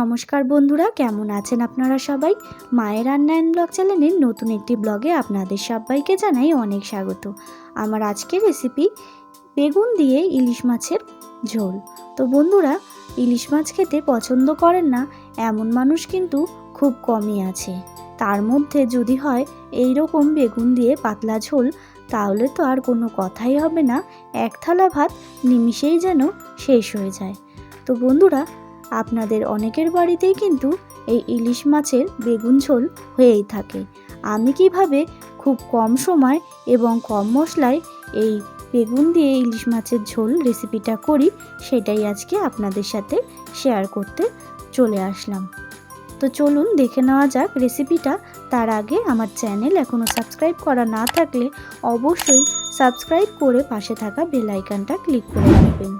নমস্কার বন্ধুরা, কেমন আছেন আপনারা সবাই? মায়ের রান্নায়ন ব্লগ চ্যানেলের নতুন একটি ব্লগে আপনাদের সবাইকে জানাই অনেক স্বাগত। আমার আজকের রেসিপি বেগুন দিয়ে ইলিশ মাছের ঝোল। তো বন্ধুরা, ইলিশ মাছ খেতে পছন্দ করেন না, এমন মানুষ কিন্তু খুব কমই আছে। তার মধ্যে যদি হয় এই রকম বেগুন দিয়ে পাতলা ঝোল, তাহলে তো আর কোনো কথাই হবে না, এক থালা ভাত নিমিষেই যেন শেষ হয়ে যায়। তো বন্ধুরা আপনাদের অনেকের বাড়িতেই কিন্তু এই ইলিশ মাছের বেগুন ঝোল হয়েই থাকে। আমি কীভাবে খুব কম সময় এবং কম মশলায় এই বেগুন দিয়ে ইলিশ মাছের ঝোল রেসিপিটা করি, সেটাই আজকে আপনাদের সাথে শেয়ার করতে চলে আসলাম। তো চলুন দেখে নেওয়া যাক রেসিপিটা। তার আগে আমার চ্যানেল এখনও সাবস্ক্রাইব করা না থাকলে অবশ্যই সাবস্ক্রাইব করে পাশে থাকা বেল আইকনটা ক্লিক করে রাখবেন।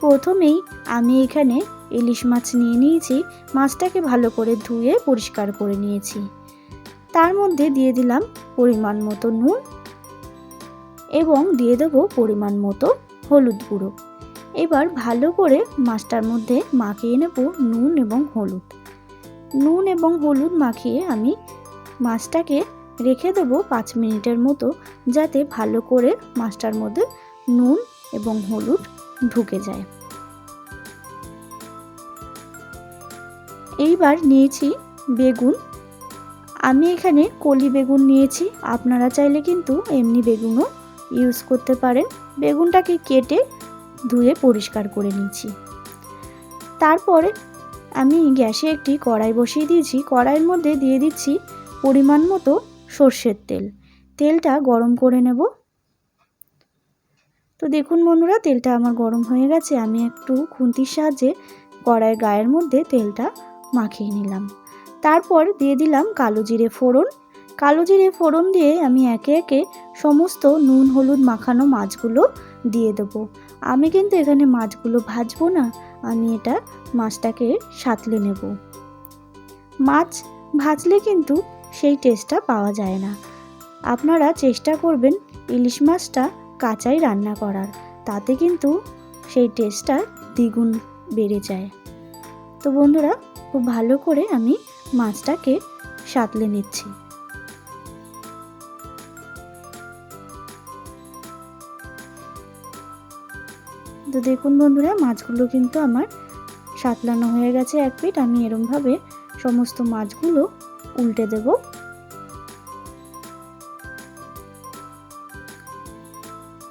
প্রথমেই আমি এখানে ইলিশ মাছ নিয়ে নিয়েছি, মাছটাকে ভালো করে ধুয়ে পরিষ্কার করে নিয়েছি। তার মধ্যে দিয়ে দিলাম পরিমাণ মতো নুন এবং দিয়ে দেবো পরিমাণ মতো হলুদ গুঁড়ো। এবার ভালো করে মাছটার মধ্যে মাখিয়ে নেব নুন এবং হলুদ। নুন এবং হলুদ মাখিয়ে আমি মাছটাকে রেখে দেবো পাঁচ মিনিটের মতো, যাতে ভালো করে মাছটার মধ্যে নুন এবং হলুদ ঢুকে যায়। এইবার নিয়েছি বেগুন। আমি এখানে কলি বেগুন নিয়েছি। আপনারা চাইলে কিন্তু এমনি বেগুনও ইউজ করতে পারেন। বেগুনটাকে কেটে ধুয়ে পরিষ্কার করে নিয়েছি। তারপরে আমি গ্যাসে একটি কড়াই বসিয়ে দিয়েছি। কড়াইয়ের মধ্যে দিয়ে দিচ্ছি পরিমাণ মতো সর্ষের তেল। তেলটা গরম করে নেব। তো দেখুন বন্ধুরা, তেলটা আমার গরম হয়ে গেছে। আমি একটু খুন্তির সাহায্যে কড়াইয়ের গায়ের মধ্যে তেলটা মাখিয়ে নিলাম। তারপর দিয়ে দিলাম কালো জিরে ফোড়ন। কালো জিরে ফোড়ন দিয়ে আমি একে একে সমস্ত নুন, হলুদ মাখানো মাছগুলো দিয়ে দেবো। আমি কিন্তু এখানে মাছগুলো ভাজবো না, আমি এটা মাছটাকে সাতলে নেব। মাছ ভাজলে কিন্তু সেই টেস্টটা পাওয়া যায় না। আপনারা চেষ্টা করবেন ইলিশ মাছটা কাঁচাই রান্না করার, তাতে কিন্তু সেই টেস্টটা দ্বিগুণ বেড়ে যায়। তো বন্ধুরা, খুব ভালো করে আমি মাছটাকে সাতলে নিচ্ছি। তো দেখুন বন্ধুরা, মাছগুলো কিন্তু আমার সাতলানো হয়ে গেছে এক পিঠ। আমি এরমভাবে সমস্ত মাছগুলো উল্টে দেব।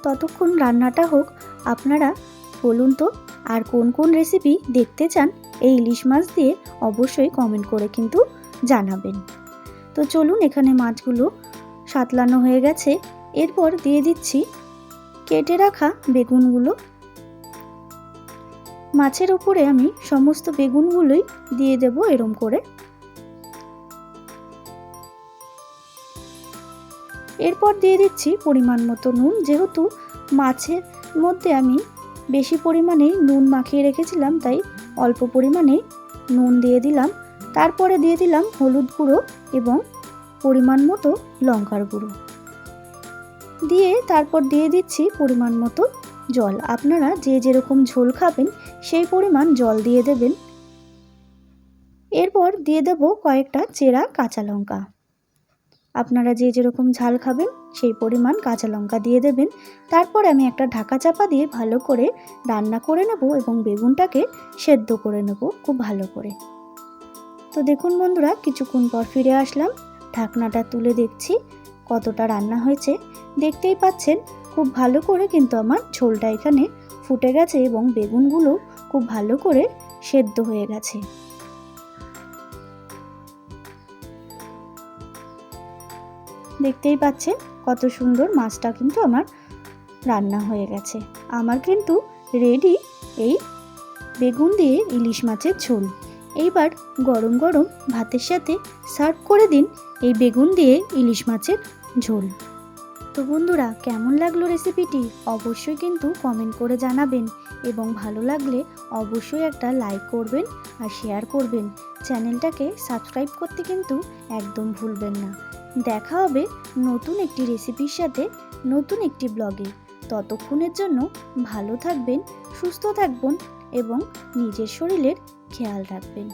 ততক্ষণ রান্নাটা হোক। আপনারা বলুন তো, আর কোন কোন রেসিপি দেখতে চান এই ইলিশ মাছ দিয়ে অবশ্যই কমেন্ট করে কিন্তু জানাবেন। তো চলুন এখানে মাছগুলো সাতলানো হয়ে গেছে। এরপর দিয়ে দিচ্ছি কেটে রাখা বেগুনগুলো। মাছের ওপরে আমি সমস্ত বেগুনগুলোই দিয়ে দেব এরম করে। এরপর দিয়ে দিচ্ছি পরিমাণ মতো নুন। যেহেতু মাছের মধ্যে আমি বেশি পরিমাণে নুন মাখিয়ে রেখেছিলাম, তাই অল্প পরিমাণে নুন দিয়ে দিলাম। তারপরে দিয়ে দিলাম হলুদ গুঁড়ো এবং পরিমাণ মতো লঙ্কার গুঁড়ো। দিয়ে তারপর দিয়ে দিচ্ছি পরিমাণ মতো জল। আপনারা যে যেরকম ঝোল খাবেন, সেই পরিমাণ জল দিয়ে দেবেন। এরপর দিয়ে দেব কয়েকটা চেরা কাঁচা লঙ্কা। আপনারা যে যেরকম ঝাল খাবেন, সেই পরিমাণ কাঁচা লঙ্কা দিয়ে দেবেন। তারপর আমি একটা ঢাকা চাপা দিয়ে ভালো করে রান্না করে নেব এবং বেগুনটাকে সেদ্ধ করে নেব খুব ভালো করে। তো দেখুন বন্ধুরা, কিছুক্ষণ পর ফিরে আসলাম। ঢাকনাটা তুলে দেখছি কতটা রান্না হয়েছে। দেখতেই পাচ্ছেন, খুব ভালো করে কিন্তু আমার ঝোলটা এখানে ফুটে গেছে এবং বেগুনগুলো খুব ভালো করে সেদ্ধ হয়ে গেছে। দেখতেই পাচ্ছেন কত সুন্দর মাছটা কিন্তু আমার রান্না হয়ে গেছে। আমার কিন্তু রেডি এই বেগুন দিয়ে ইলিশ মাছের ঝোল। এইবার গরম গরম ভাতের সাথে সার্ভ করে দিন এই বেগুন দিয়ে ইলিশ মাছের ঝোল। তো বন্ধুরা, কেমন লাগল রেসিপিটি অবশ্যই কিন্তু কমেন্ট করে জানাবেন। এবং ভালো লাগলে অবশ্যই একটা লাইক করবেন আর শেয়ার করবেন। চ্যানেলটাকে সাবস্ক্রাইব করতে কিন্তু একদম ভুলবেন না। দেখা হবে নতুন একটি রেসিপির সাথে নতুন একটি ব্লগে ততক্ষণের জন্য ভালো থাকবেন, সুস্থ থাকবেন এবং নিজের শরীরের খেয়াল রাখবেন।